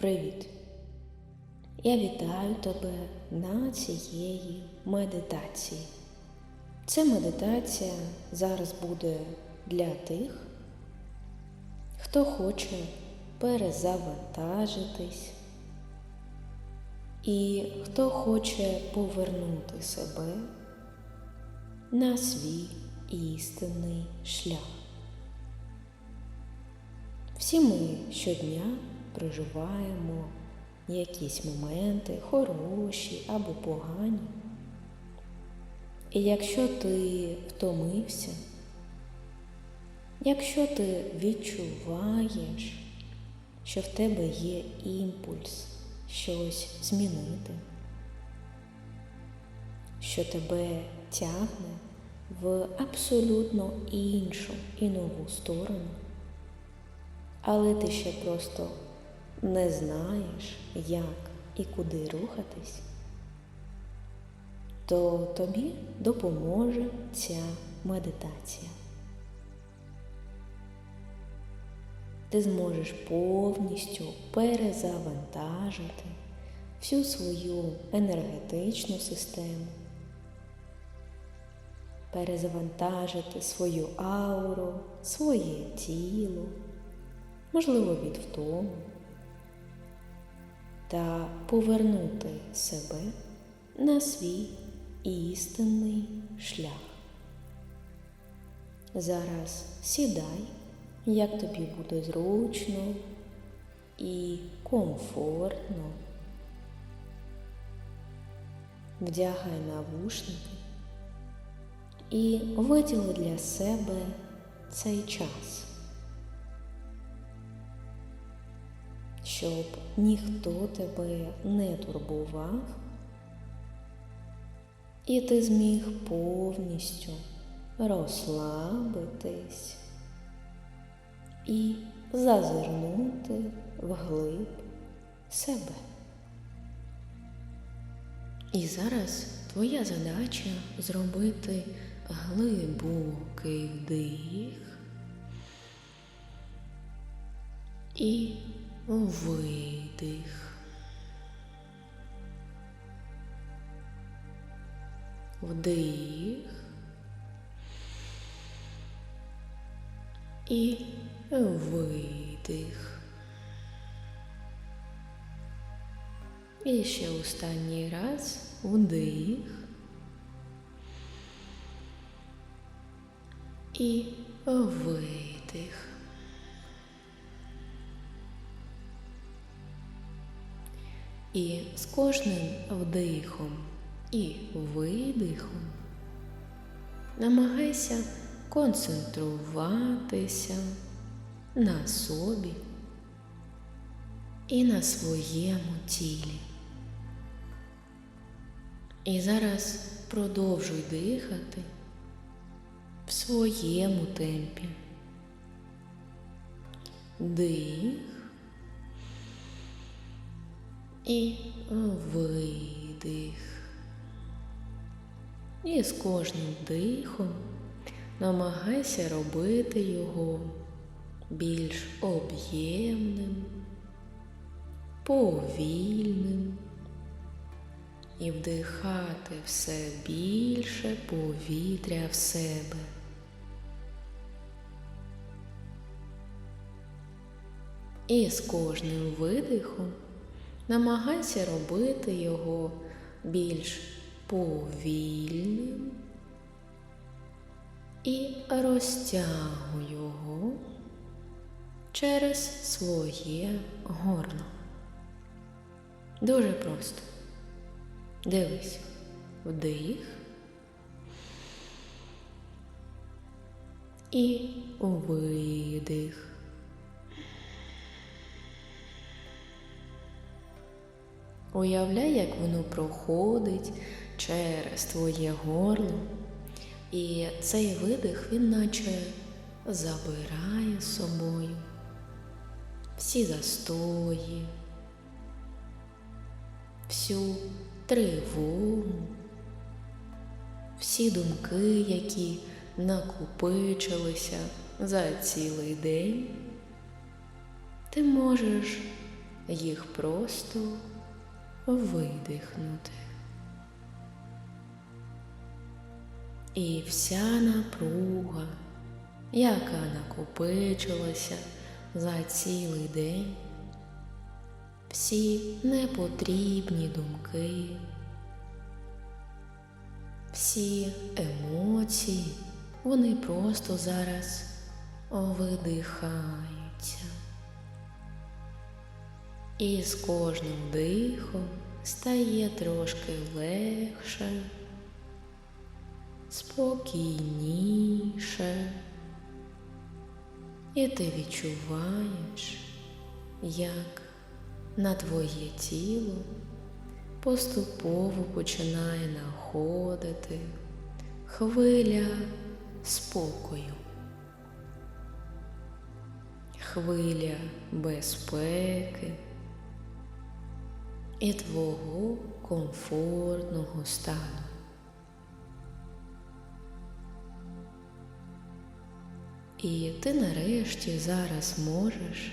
Привіт! Я вітаю тебе на цієї медитації. Ця медитація зараз буде для тих, хто хоче перезавантажитись і хто хоче повернути себе на свій істинний шлях. Всі ми щодня проживаємо якісь моменти, хороші або погані. І якщо ти втомився, якщо ти відчуваєш, що в тебе є імпульс щось змінити, що тебе тягне в абсолютно іншу і нову сторону, але ти ще просто не знаєш, як і куди рухатись, то тобі допоможе ця медитація. Ти зможеш повністю перезавантажити всю свою енергетичну систему, перезавантажити свою ауру, своє тіло, можливо, від втому та повернути себе на свій істинний шлях. Зараз сідай, як тобі буде зручно і комфортно. Вдягай навушники і виділи для себе цей час. Щоб ніхто тебе не турбував, і ти зміг повністю розслабитись і зазирнути вглиб себе. І зараз твоя задача зробити глибокий вдих і видих. Вдих і видих. І ще останній раз вдих і видих. І з кожним вдихом і видихом намагайся концентруватися на собі і на своєму тілі. І зараз продовжуй дихати в своєму темпі. Дих і видих. І з кожним дихом намагайся робити його більш об'ємним, повільним і вдихати все більше повітря в себе. І з кожним видихом намагайся робити його більш повільним і розтягуй його через своє горло. Дуже просто. Дивись, вдих і видих. Уявляй, як воно проходить через твоє горло, і цей видих він наче забирає собою всі застої, всю тривогу, всі думки, які накопичилися за цілий день. Ти можеш їх просто видихнути. І вся напруга, яка накопичилася за цілий день, всі непотрібні думки, всі емоції, вони просто зараз видихаються. І з кожним дихом стає трошки легше, спокійніше. І ти відчуваєш, як на твоє тіло поступово починає находити хвиля спокою, хвиля безпеки і твого комфортного стану. І ти нарешті зараз можеш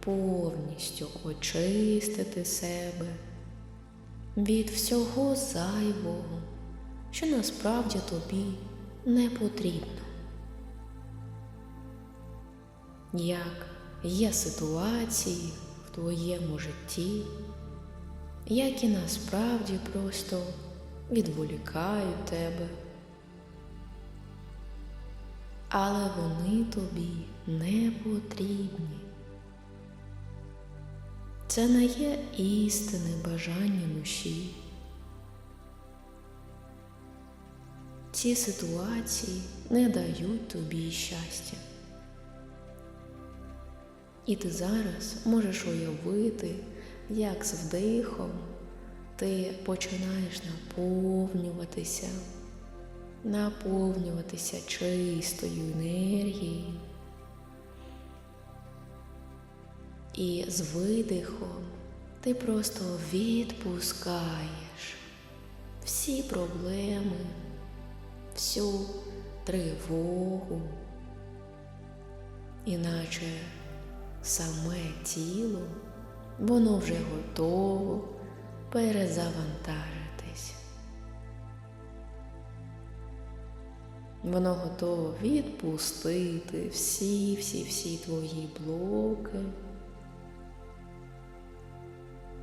повністю очистити себе від всього зайвого, що насправді тобі не потрібно. Як є ситуації в твоєму житті, які насправді просто відволікають тебе але вони тобі не потрібні. Це не є істинне бажання душі. Ці ситуації не дають тобі щастя. І ти зараз можеш уявити, як з вдихом ти починаєш наповнюватися наповнюватися чистою енергією. І з видихом ти просто відпускаєш всі проблеми, всю тривогу, іначе саме тіло, воно вже готово перезавантажити. Воно готове відпустити всі-всі-всі твої блоки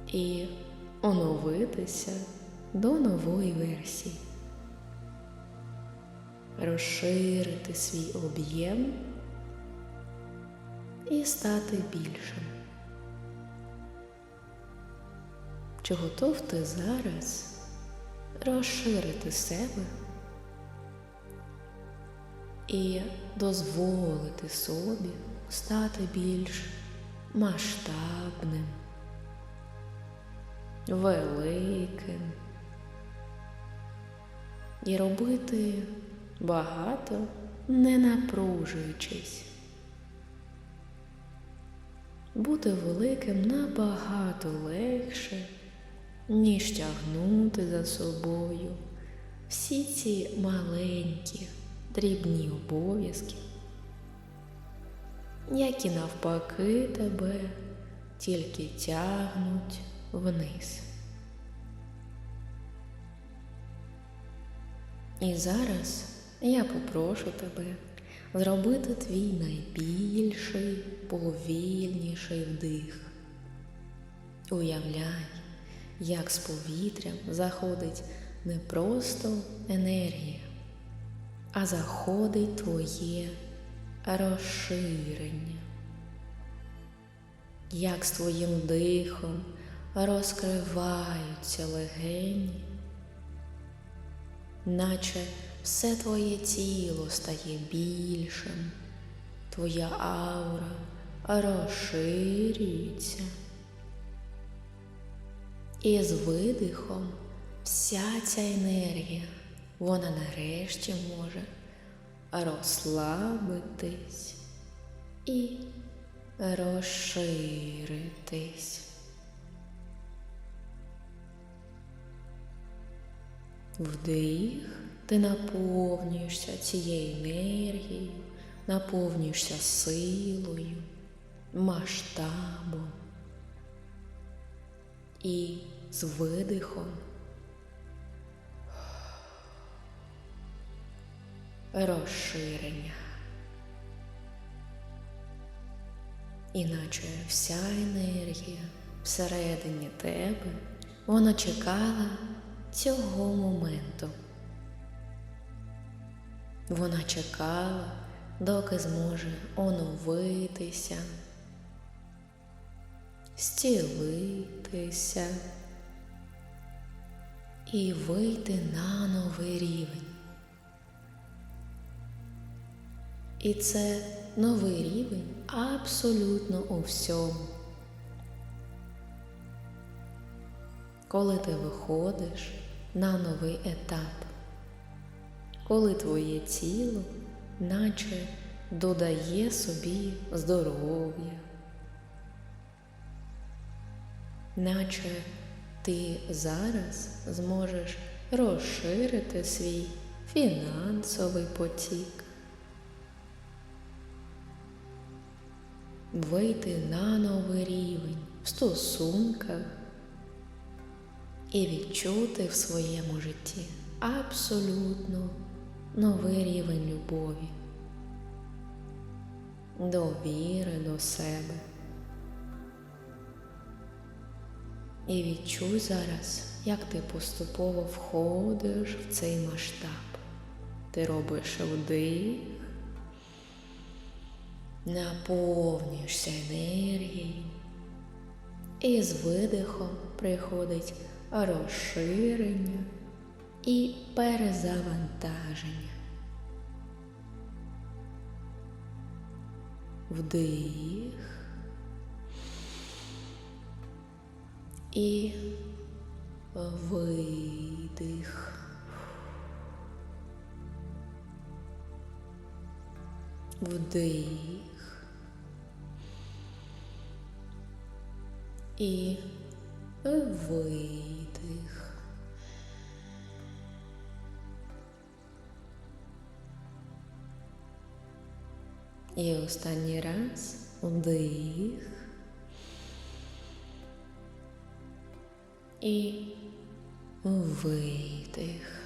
і оновитися до нової версії, розширити свій об'єм і стати більшим. Чи готов ти зараз розширити себе? і дозволити собі стати більш масштабним, великим і робити багато, не напружуючись. Бути великим набагато легше, ніж тягнути за собою всі ці маленькі дрібні обов'язки, які навпаки тебе тільки тягнуть вниз. І зараз я попрошу тебе зробити твій найбільший, повільніший вдих. Уявляй, як з повітрям заходить не просто енергія, а заходить твоє розширення, як з твоїм дихом розкриваються легені, наче все твоє тіло стає більшим, твоя аура розширюється. І з видихом вся ця енергія вона нарешті може розслабитись і розширитись. Вдих, ти наповнюєшся цією енергією, наповнюєшся силою, масштабом. І з видихом. Розширення. Іначе вся енергія всередині тебе, вона чекала цього моменту. Вона чекала, доки зможе оновитися, зцілитися і вийти на новий рівень. І це новий рівень абсолютно у всьому. Коли ти виходиш на новий етап, коли твоє тіло наче додає собі здоров'я, наче ти зараз зможеш розширити свій фінансовий потік. вийти на новий рівень в стосунках і відчути в своєму житті абсолютно новий рівень любові, довіри до себе. І відчуй зараз, як ти поступово входиш в цей масштаб. Ти робиш вдих наповнюєшся енергією, і з видихом приходить розширення і перезавантаження. Вдих і видих. Вдих. і видих. І останній раз вдих і видих.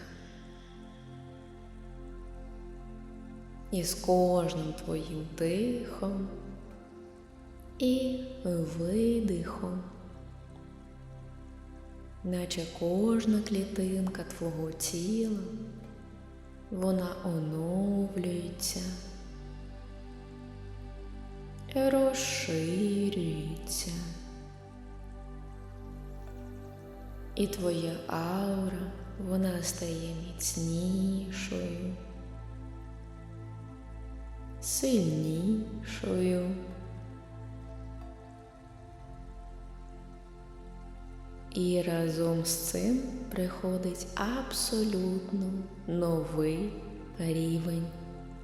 І з кожним твоїм дихом і видихом, наче кожна клітинка твого тіла, вона оновлюється, розширюється. І твоя аура, вона стає міцнішою, сильнішою. І разом з цим приходить абсолютно новий рівень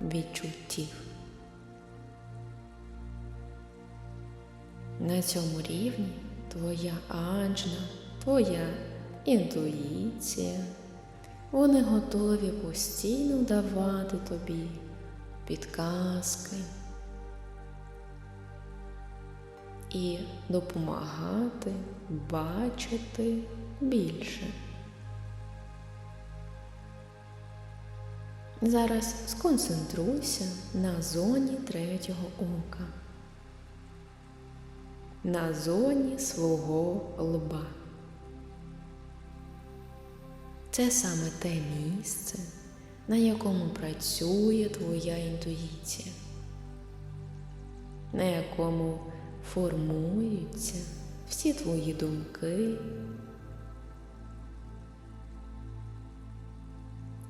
відчуттів. На цьому рівні твоя анджна, твоя інтуїція, вони готові постійно давати тобі підказки і допомагати бачити більше. Зараз сконцентруйся на зоні третього ока, на зоні свого лба. Це саме те місце, на якому працює твоя інтуїція, на якому формуються всі твої думки.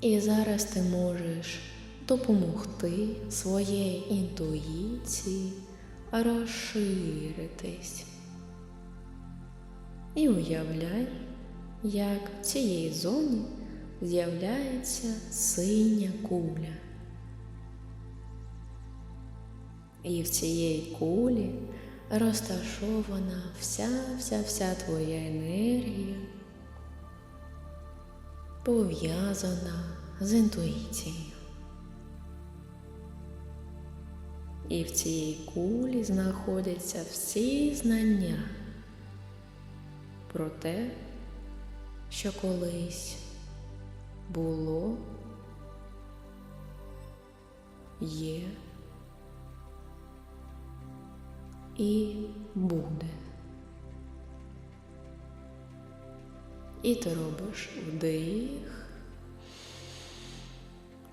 І зараз ти можеш допомогти своєї інтуїції розширитись. І уявляй, як в цій зоні з'являється синя куля. І в цієї кулі розташована вся-вся-вся твоя енергія, пов'язана з інтуїцією. І в цій кулі знаходяться всі знання про те, що колись було, є і буде. І ти робиш вдих.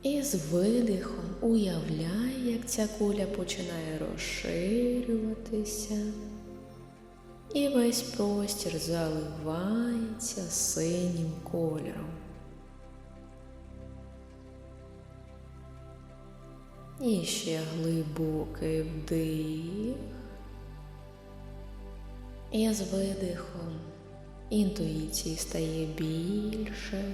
І з видихом уявляй, як ця куля починає розширюватися, і весь простір заливається синім кольором. І ще глибокий вдих. І з видихом інтуїції стає більше.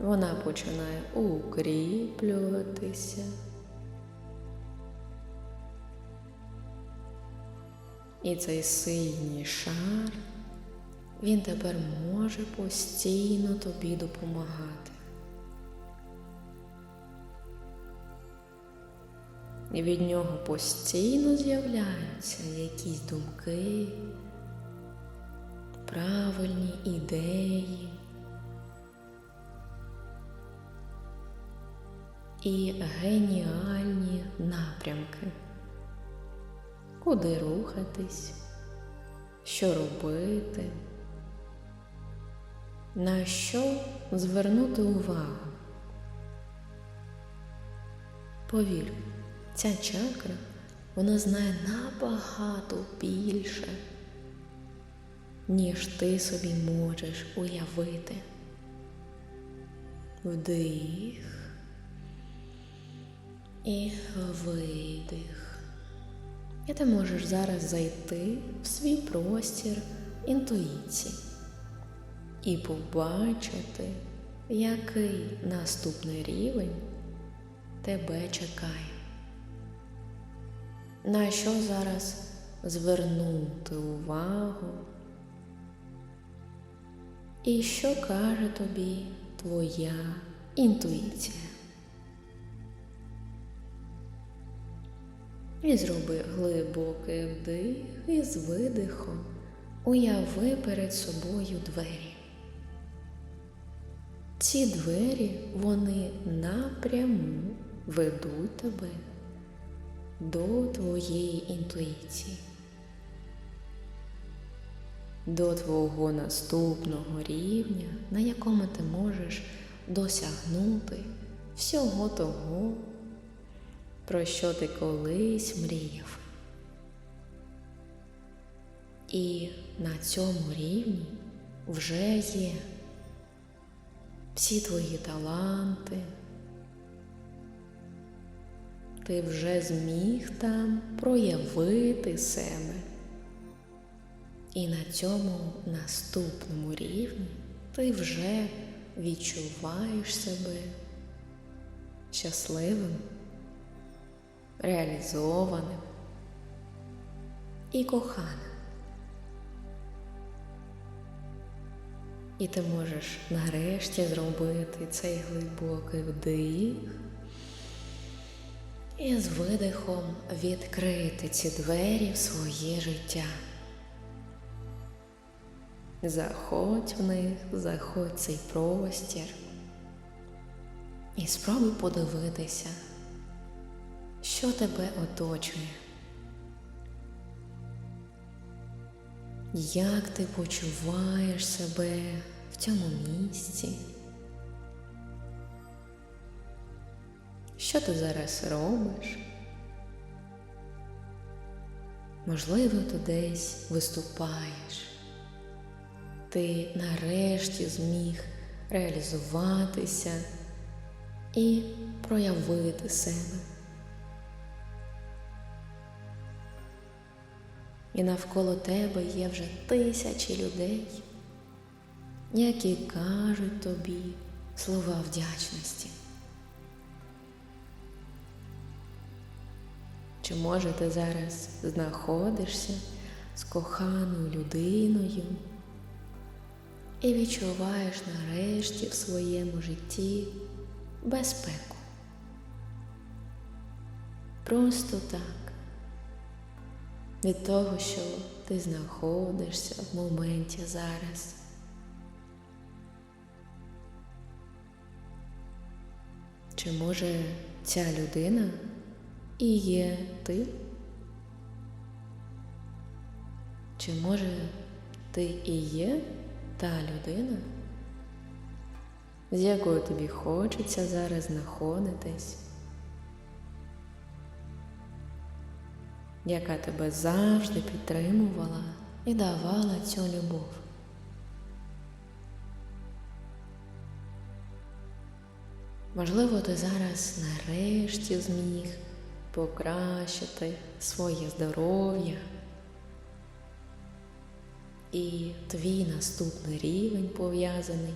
Вона починає укріплюватися. І цей синій шар, він тепер може постійно тобі допомагати. І від нього постійно з'являються якісь думки, правильні ідеї. і геніальні напрямки, куди рухатись, що робити, на що звернути увагу. Повір, ця чакра вона знає набагато більше, ніж ти собі можеш уявити. Вдих і видих. І ти можеш зараз зайти в свій простір інтуїції і побачити, який наступний рівень тебе чекає. На що зараз звернути увагу? І що каже тобі твоя інтуїція? І зроби глибокий вдих і з видихом уяви перед собою двері. Ці двері вони напряму ведуть тебе до твоєї інтуїції, до твого наступного рівня, на якому ти можеш досягнути всього того про що ти колись мріяв. І на цьому рівні вже є всі твої таланти. Ти вже зміг там проявити себе. І на цьому наступному рівні ти вже відчуваєш себе щасливим реалізованим і коханим. І ти можеш нарешті зробити цей глибокий вдих і з видихом відкрити ці двері в своє життя. Заходь в них, заходь в цей простір і спробуй подивитися що тебе оточує, як ти почуваєш себе в цьому місці, що ти зараз робиш? Можливо, ти десь виступаєш, ти нарешті зміг реалізуватися і проявити себе. І навколо тебе є вже тисячі людей, які кажуть тобі слова вдячності. Чи може ти зараз знаходишся з коханою людиною і відчуваєш нарешті в своєму житті безпеку? Просто так від того, що ти знаходишся в моменті зараз. Чи може ця людина і є ти? Чи може ти і є та людина, з якою тобі хочеться зараз знаходитись, яка тебе завжди підтримувала і давала цю любов? Можливо, ти зараз нарешті зміг покращити своє здоров'я. І твій наступний рівень пов'язаний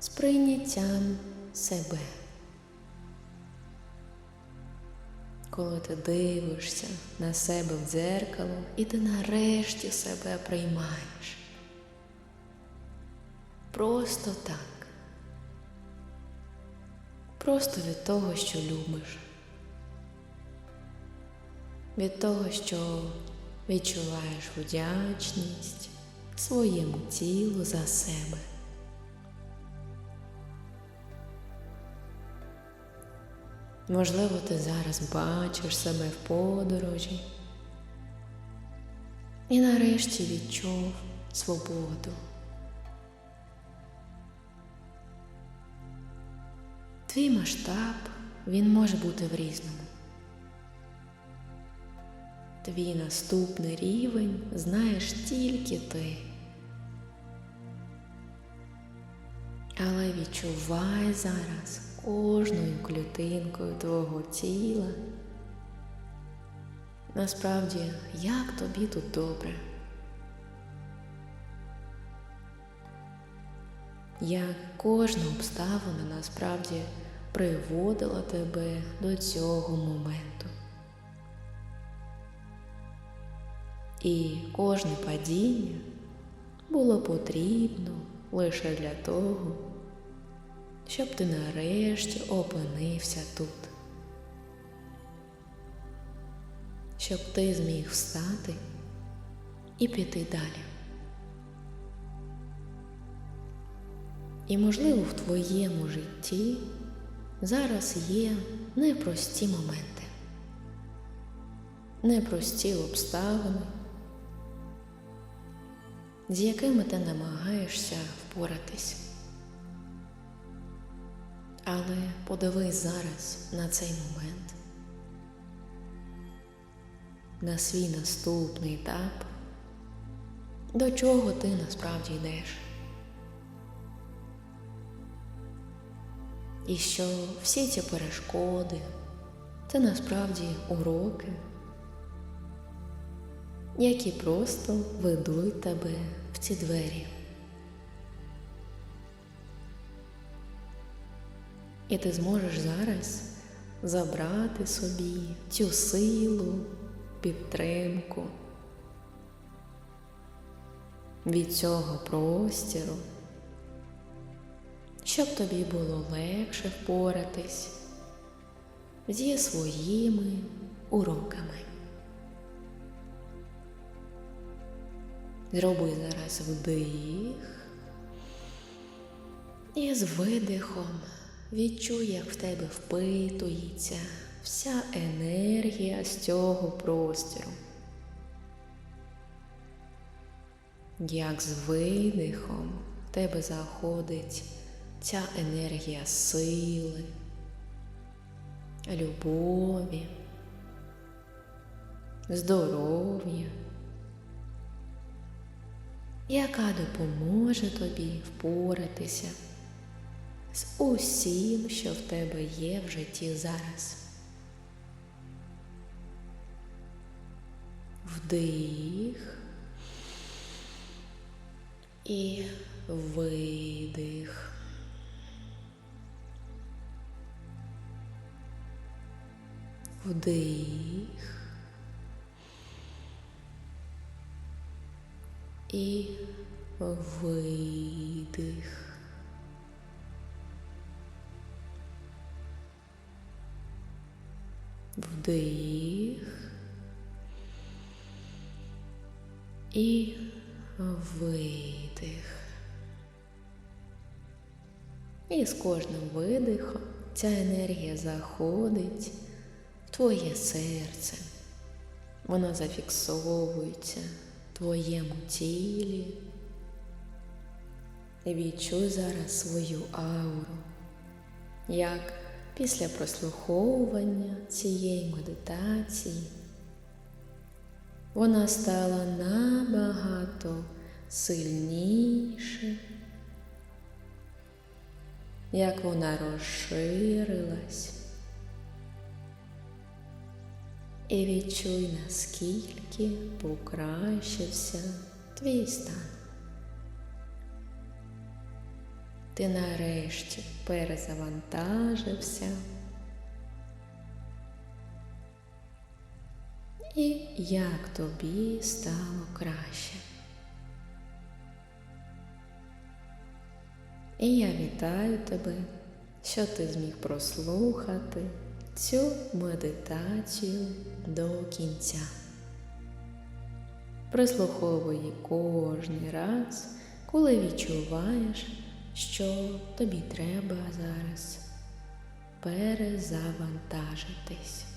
з прийняттям себе. Коли ти дивишся на себе в дзеркало і ти нарешті себе приймаєш. Просто так. Просто від того, що любиш. Від того, що відчуваєш вдячність своєму тілу за себе. Можливо, ти зараз бачиш себе в подорожі і нарешті відчув свободу. Твій масштаб він може бути в різному. Твій наступний рівень знаєш тільки ти. Але відчувай зараз кожною клітинкою твого тіла. Насправді, як тобі тут добре. Як кожна обставина насправді приводила тебе до цього моменту. І кожне падіння було потрібно лише для того, щоб ти нарешті опинився тут, щоб ти зміг встати і піти далі. І, можливо, в твоєму житті зараз є непрості моменти, непрості обставини з якими ти намагаєшся впоратись. Але подивись зараз на цей момент, на свій наступний етап, до чого ти насправді йдеш. І що всі ці перешкоди це насправді уроки які просто ведуть тебе в ці двері. І ти зможеш зараз забрати собі цю силу, підтримку від цього простіру, щоб тобі було легше впоратись зі своїми уроками. Зроби зараз вдих і з видихом відчуй, як в тебе впитується вся енергія з цього простіру. Як з видихом в тебе заходить ця енергія сили, любові, здоров'я яка допоможе тобі впоратися з усім, що в тебе є в житті зараз. Вдих і видих. Вдих. і видих. Вдих і видих. І з кожним видихом ця енергія заходить в твоє серце. Воно зафіксовується в твоєму тілі. Відчуй зараз свою ауру, як після прослуховування цієї медитації вона стала набагато сильніше, як вона розширилась. І відчуй, наскільки покращився твій стан. Ти нарешті перезавантажився. І як тобі стало краще. І я вітаю тебе, що ти зміг прослухати цю медитацію до кінця. Прислуховуй кожний раз, коли відчуваєш, що тобі треба зараз перезавантажитись.